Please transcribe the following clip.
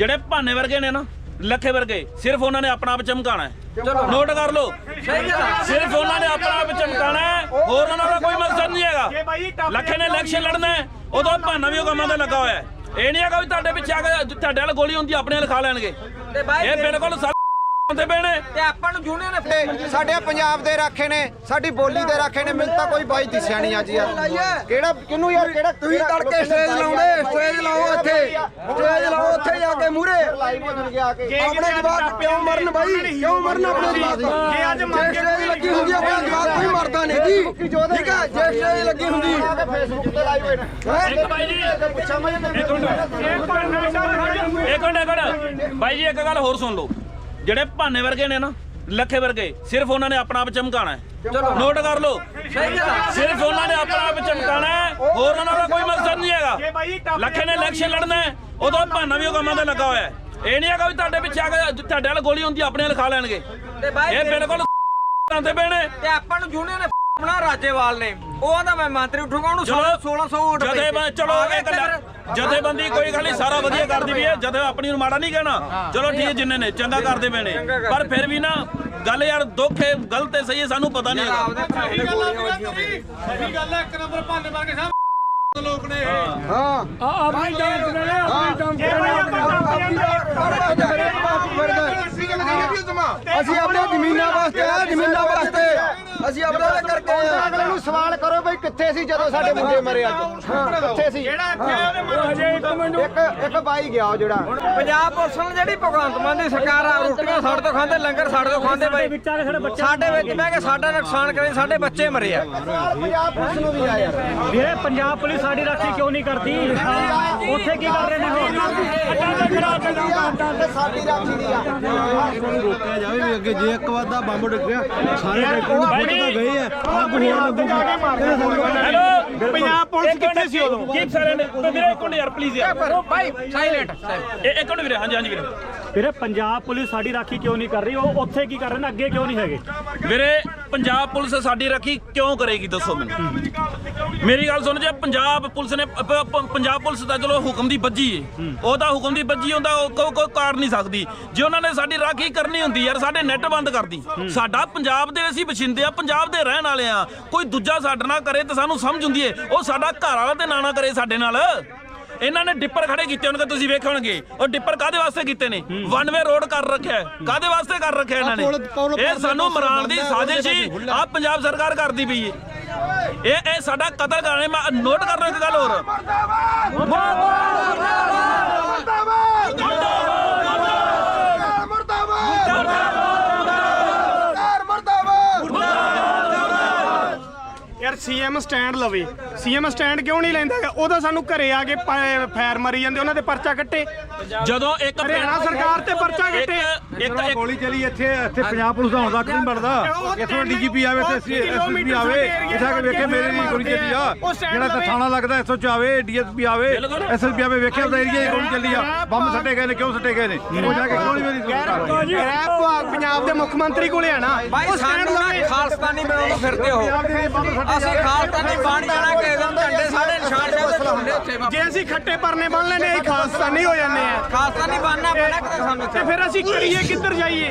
ਜਿਹੜੇ ਭਾਨੇ ਵਰਗੇ ਨੇ ਨਾ ਲੱਖੇ ਵਰਗੇ ਸਿਰਫ ਉਹਨਾਂ ਨੇ ਆਪਣਾ ਆਪ ਚਮਕਾਣਾ ਹੈ। ਨੋਟ ਕਰ ਲਓ। ਸਿਰਫ ਉਹਨਾਂ ਨੇ ਆਪਣਾ ਆਪ ਚਮਕਾਣਾ ਹੈ ਹੋਰ ਉਹਨਾਂ ਦਾ ਕੋਈ ਮਕਸਦ ਨਹੀਂ ਹੈਗਾ। ਲੱਖੇ ਨੇ ਇਲੈਕਸ਼ਨ ਲੜਨਾ ਹੈ ਉਦੋਂ ਭਾਨਾ ਵੀ ਉਹ ਕੰਮਾਂ ਤੇ ਲੱਗਾ ਹੋਇਆ ਹੈ। ਇਹ ਨਹੀਂ ਹੈਗਾ ਵੀ ਤੁਹਾਡੇ ਪਿੱਛੇ ਆ ਕੇ ਤੁਹਾਡੇ ਵਾਲ ਗੋਲੀ ਹੁੰਦੀ ਆਪਣੇ ਵਾਲ ਖਾ ਲੈਣਗੇ। ਇਹ ਬਿਲਕੁਲ ਤੇ ਪੈਣੇ ਤੇ ਆਪਾਂ ਨੂੰ ਜੂਨੀਅਰ ਨੇ ਤੇ ਸਾਡੇ ਪੰਜਾਬ ਦੇ ਰਾਖੇ ਨੇ ਸਾਡੀ ਬੋਲੀ ਦੇ ਰਾਖੇ ਨੇ ਮੈਨੂੰ ਤਾਂ ਕੋਈ ਬਾਈ ਦਿਸਿਆ ਨਹੀਂ ਅੱਜ ਯਾਰ। ਕਿਹੜਾ ਕਿਹਨੂੰ ਯਾਰ ਕਿਹੜਾ ਤੁਸੀਂ ਤੜਕੇ ਸਟੇਜ ਲਾਉਂਦੇ ਸਟੇਜ ਲਾਓ ਇੱਥੇ। ਸਟੇਜ ਲਾਓ ਉੱਥੇ ਜਾ ਕੇ ਮੂਰੇ ਆਪਣੇ ਜਵਾਕ ਪਿਓ ਮਰਨ ਬਾਈ? ਕਿਉਂ ਮਰਨ ਆਪਣੇ ਜਵਾਕ? ਜੇ ਅੱਜ ਸਟੇਜ ਲੱਗੀ ਹੁੰਦੀ ਆਪਣਾ ਜਵਾਕ ਕੋਈ ਮਰਦਾ ਨਹੀਂ। ਜੀ। ਠੀਕ ਹੈ ਜੇ ਸਟੇਜ ਲੱਗੀ ਹੁੰਦੀ। ਫੇਸਬੁੱਕ ਤੇ ਲਾਈਵ ਹੋਏ ਨੇ। ਇੱਕ ਬਾਈ ਜੀ। ਪੁੱਛਾਂ ਮੈਂ ਇੱਕ ਮਿੰਟ ਇੱਕ ਮਿੰਟ ਇੱਕ ਮਿੰਟ। ਬਾਈ ਜੀ ਇੱਕ ਗੱਲ ਹੋਰ ਸੁਣ ਲਓ। ਜਿਹੜੇ ਭਾਨੇ ਵਰਗੇ ਨੇ ਨਾ ਲੱਖੇ ਵਰਗੇ ਸਿਰਫ ਉਹਨਾਂ ਨੇ ਆਪਣਾ ਆਪ ਚਮਕਾਣਾ ਹੈ। ਨੋਟ ਕਰ ਲਓ। ਸਿਰਫ ਉਹਨਾਂ ਨੇ ਆਪਣਾ ਆਪ ਚਮਕਾਣਾ ਹੈ ਹੋਰ ਉਹਨਾਂ ਦਾ ਕੋਈ ਮਕਸਦ ਨਹੀਂ ਹੈਗਾ। ਲੱਖੇ ਨੇ ਇਲੈਕਸ਼ਨ ਲੜਨਾ ਹੈ ਉਦੋਂ ਭਾਨਾ ਵੀ ਉਹ ਕੰਮਾਂ ਤੇ ਲੱਗਾ ਹੋਇਆ ਹੈ। ਇਹ ਨਹੀਂ ਹੈਗਾ ਵੀ ਤੁਹਾਡੇ ਪਿੱਛੇ ਆ ਕੇ ਤੁਹਾਡੇ ਵਾਲ ਗੋਲੀ ਹੁੰਦੀ ਆਪਣੇ ਵਾਲ ਖਾ ਲੈਣਗੇ। ਤੇ ਬਾਈ ਇਹ ਬਿਲਕੁਲ ਤੇ ਪੈਣੇ ਤੇ ਆਪਾਂ ਨੂੰ ਜੂਨੀਅਰ ਨੇ ਬਣਾ ਰਾਜੇਵਾਲ ਨੇ। ਉਹ ਤਾਂ ਮੈਂ ਮੰਤਰੀ ਉਠੂਗਾ ਉਹਨੂੰ 1600 ਵੋਟ ਚਲੋ ਗਏ ਇਹ ਗੱਲ ਜਥੇਬੰਦੀ ਕੋਈ ਗੱਲ ਨਹੀਂ ਸਾਰਾ ਵਧੀਆ ਕਰਦੀ ਵੀ ਹੈ। ਜਥੇ ਆਪਣੀ ਨੂੰ ਮਾੜਾ ਨਹੀਂ ਕਹਿਣਾ ਚਲੋ ਠੀਕ ਹੈ ਜਿੰਨੇ ਨੇ ਚੰਗਾ ਕਰਦੇ ਪਏ ਨੇ। ਪਰ ਫਿਰ ਵੀ ਨਾ ਗੱਲ ਯਾਰ ਦੁੱਖ ਹੈ ਗਲਤ ਹੈ ਸਹੀ ਹੈ ਸਾਨੂੰ ਪਤਾ ਨਹੀਂ ਹੈਗਾ। ਆਪਦੇ ਘਰ ਦੇ ਗੋਲੀਆਂ ਵੱਜੀਆਂ ਸਹੀ ਗੱਲ ਹੈ ਇੱਕ ਨੰਬਰ ਭਾਨੇ ਵਰਗੇ ਸਭ ਲੋਕ ਨੇ ਇਹ। ਹਾਂ। ਆਪਣੀ ਜਾਨ ਤੇ ਅਸੀਂ ਆਪਣੇ ਜ਼ਮੀਨਾਂ ਵਾਸਤੇ ਆ ਜ਼ਮੀਨਾਂ ਵਾਸਤੇ ਅਸੀਂ ਆਪਣੇ ਕਰਕੇ ਆਏ ਹਾਂ। ਅਗਲੇ ਨੂੰ ਸਵਾਲ ਕਰੋ ਬਈ ਕਿੱਥੇ ਸੀ ਜਦੋਂ ਸਾਡੇ ਮੁੰਡੇ ਮਰੇ ਅੱਜ? ਕਿੱਥੇ ਸੀ? ਜਿਹੜਾ ਇੱਥੇ ਇੱਕ ਇੱਕ ਬਾਈ ਗਿਆ ਉਹ ਜਿਹੜਾ। ਪੰਜਾਬ ਪੁਲਿਸ ਨੇ ਜਿਹੜੀ ਭਗਵੰਤ ਮਾਨ ਦੀ ਸਰਕਾਰ ਆ ਰੋਟੀਆਂ ਸਾਡੇ ਤੋਂ ਖਾਂਦੇ ਲੰਗਰ ਸਾਡੇ ਤੋਂ ਖਾਂਦੇ ਬਾਈ। ਸਾਡੇ ਵਿੱਚ ਮੈਂ ਕਿ ਸਾਡਾ ਨੁਕਸਾਨ ਕਰੇ ਸਾਡੇ ਬੱਚੇ ਮਰੇ ਆ। ਪੰਜਾਬ ਪੁਲਿਸ ਨੂੰ ਵੀ ਆਇਆ। ਵੀਰੇ ਪੰਜਾਬ ਪੁਲਿਸ ਸਾਡੀ ਰਾਖੀ ਕਿਉਂ ਨਹੀਂ ਕਰਦੀ? ਉੱਥੇ ਕੀ ਕਰ ਰਹੇ ਨੇ ਤੇ ਸਾਡੀ ਰਾਖੀ ਦੀ ਆ। ਰੋਕਿਆ ਜਾਵੇ ਵੀ ਅੱਗੇ ਜੇ ਇੱਕ ਵਾਰ ਦਾ ਬੰਬ ਡਿੱਗਿਆ ਸਾਰੇ ਟਰੈਕਟਰ ਨੂੰ ਤਾਂ ਗਏ ਆ। ਅੱਗ ਹੋਰ ਲੱਗੂਗੀ ਹੈਲੋ? ਪੰਜਾਬ ਪੁਲਿਸ ਕਿੱਥੇ ਸੀ ਉਦੋਂ? ਕੀਪ ਸਾਰੇ ਨੇ ਵੀਰੇ ਇੱਕ ਮਿੰਟ ਯਾਰ ਪਲੀਜ਼ ਯਾਰ। ਬਾਈ ਸਾਇਲੈਂਟ ਇਹ ਇੱਕ ਮਿੰਟ ਵੀਰੇ ਹਾਂਜੀ ਹਾਂਜੀ ਵੀਰੇ। ਵੀਰੇ ਪੰਜਾਬ ਪੁਲਿਸ ਸਾਡੀ ਰਾਖੀ ਕਿਉਂ ਨਹੀਂ ਕਰ ਰਹੀ? ਉਹ ਉੱਥੇ ਕੀ ਕਰ ਰਹੇ ਨੇ? ਅੱਗੇ ਕਿਉਂ ਨਹੀਂ ਹੈਗੇ? ਵੀਰੇ ਪੰਜਾਬ ਪੁਲਿਸ ਸਾਡੀ ਰੱਖੀ ਕਿਉਂ ਕਰੇਗੀ, ਦੱਸੋ ਮੈਨੂੰ? ਮੇਰੀ ਗੱਲ ਸੁਣ ਜੇ ਪੰਜਾਬ ਪੁਲਿਸ ਨੇ, ਪ- ਪ- ਪੰਜਾਬ ਪੁਲਿਸ ਦਾ ਚਲੋ ਹੁਕਮ ਦੀ ਬੱਜੀ ਏ। ਉਹਦਾ ਹੁਕਮ ਦੀ ਬੱਜੀ ਹੁੰਦਾ, ਉਹ ਕੋਈ ਕੋਈ ਕਾਰ ਨਹੀਂ ਸਕਦੀ। ਜੇ ਉਹਨਾਂ ਨੇ ਸਾਡੀ ਰਾਖੀ ਕਰਨੀ ਹੁੰਦੀ ਯਾਰ, ਸਾਡੇ ਨੈਟ ਬੰਦ ਕਰਦੀ ਸਾਡਾ ਪੰਜਾਬ ਦੇ ਅਸੀਂ ਵਸਿੰਦੇ ਆ ਪੰਜਾਬ ਦੇ ਰਹਿਣ ਵਾਲੇ ਆ ਕੋਈ ਦੂਜਾ ਸਾਡੇ ਨਾਲ ਕਰੇ ਤਾਂ ਸਾਨੂੰ ਸਮਝ ਹੁੰਦੀ ਏ। ਉਹ ਸਾਡਾ ਘਰ ਵਾਲਾ ਤੇ ਨਾ ਨਾ ਕਰੇ ਸਾਡੇ ਨਾਲ। ਇਹਨਾਂ ਨੇ ਡਿੱਪਰ ਖੜੇ ਕੀਤੇ ਹੋਣਗੇ ਤੁਸੀਂ ਵੇਖੇ ਹੋਣਗੇ। ਉਹ ਡਿੱਪਰ ਕਾਦੇ ਵਾਸਤੇ ਕੀਤੇ ਨੇ? ਵਨ ਵੇ ਰੋਡ ਕਰ ਰੱਖਿਆ ਹੈ। ਕਾਦੇ ਵਾਸਤੇ ਕਰ ਰੱਖਿਆ ਇਹਨਾਂ ਨੇ? ਇਹ ਸਾਨੂੰ ਮਰਾਣ ਦੀ ਸਾਜ਼ਿਸ਼ ਹੀ ਆ ਪੰਜਾਬ ਸਰਕਾਰ ਕਰਦੀ ਪਈ ਏ। ਇਹ ਇਹ ਸਾਡਾ ਕਤਲ ਕਰਨੇ ਮੈਂ ਨੋਟ ਕਰ ਲਓ ਇੱਕ ਗੱਲ ਹੋਰ। ਯਾਰ ਸੀਐਮ ਸਟੈਂਡ ਲਵੇ। ਸੀਐਮ ਸਟੈਂਡ ਕਿਉਂ ਨਹੀਂ ਲੈਂਦਾ ਹੈਗਾ? ਉਹ ਤਾਂ ਸਾਨੂੰ ਘਰੇ ਆ ਕੇ ਪ- ਫੈਰ ਮਾਰੀ ਜਾਂਦੇ ਉਹਨਾਂ ਦੇ ਪਰਚਾ ਕੱਟੇ। ਜਦੋਂ ਇੱਕ ਹਰਿਆਣਾ ਸਰਕਾਰ ਤੇ ਪਰਚਾ ਇੱਕ ਕੱਟੇ। ਇੱਕ ਇੱਕ ਗੋਲੀ ਚਲੀ ਇੱਥੇ ਇੱਥੇ ਪੰਜਾਬ ਪੁਲਿਸ ਦਾ ਹੁਣ ਤੱਕ ਨਹੀਂ ਬਣਦਾ। ਇੱਥੋਂ ਡੀਜੀਪੀ ਆਵੇ ਤੇ ਐਸਐਸਪੀ ਆਵੇ। ਇੱਥੇ ਆ ਕੇ ਵੇਖੇ ਮੇਰੇ ਦੀ ਗੋਲੀ ਚੱਲੀ ਆ। ਜਿਹੜਾ ਤਾਂ ਥਾਣਾ ਲੱਗਦਾ ਇੱਥੋਂ ਚ ਆਵੇ ਡੀਐਸਪੀ ਆਵੇ ਐਸਐਸਪੀ ਆਵੇ ਵੇਖਿਆ ਉਹਦਾ ਏਰੀਆ 'ਚ ਗੋਲੀ ਚੱਲੀ ਆ। ਬੰਬ ਸੱਟੇ ਗਏ ਨੇ ਕਿਉਂ ਸੱਟੇ ਗਏ ਨੇ? ਉਹ ਜਾ ਕੇ ਨਹੀਂ ਮੇਰੀ ਸਰਕਾਰ ਗ੍ਰਹਿ ਵਿਭਾਗ ਪੰਜਾਬ ਦੇ ਮੁੱਖ ਮੰਤਰੀ ਕੋਲੇ ਆ ਨਾ। ਬਾਈ ਉਹ ਸਟੈਂਡ ਸਾਨੂੰ ਨਾ ਖਾਲਸਤਾਨੀ ਬਣਾਉਣ ਨੂੰ ਫਿਰਦੇ ਹੋ। ਅਸੀਂ ਖਾਲਸਤਾਨੀ ਬਣ ਜਾਣਾ ਕਿ ਦਿਨ ਝੰਡੇ ਸਾਡੇ ਨਿਸ਼ਾਨ ਸਾਹਿਬ ਦੇ ਝੰਡੇ ਉੱਥੇ ਜੇ ਅਸੀਂ ਖੱਟੇ ਪਰਨੇ ਬੰਨ ਲੈਨੇ ਅਸੀਂ ਖਾਲਸਤਾਨੀ ਹੋ ਜਾਂਦੇ ਆ। ਖਾਲਸਤਾਨੀ ਬਣਨਾ ਪੈਣਾ ਕਿਤੇ ਸਾਨੂੰ ਤੇ ਫਿਰ ਅਸੀਂ ਕਰੀਏ ਕਿੱਧਰ ਜਾਈਏ?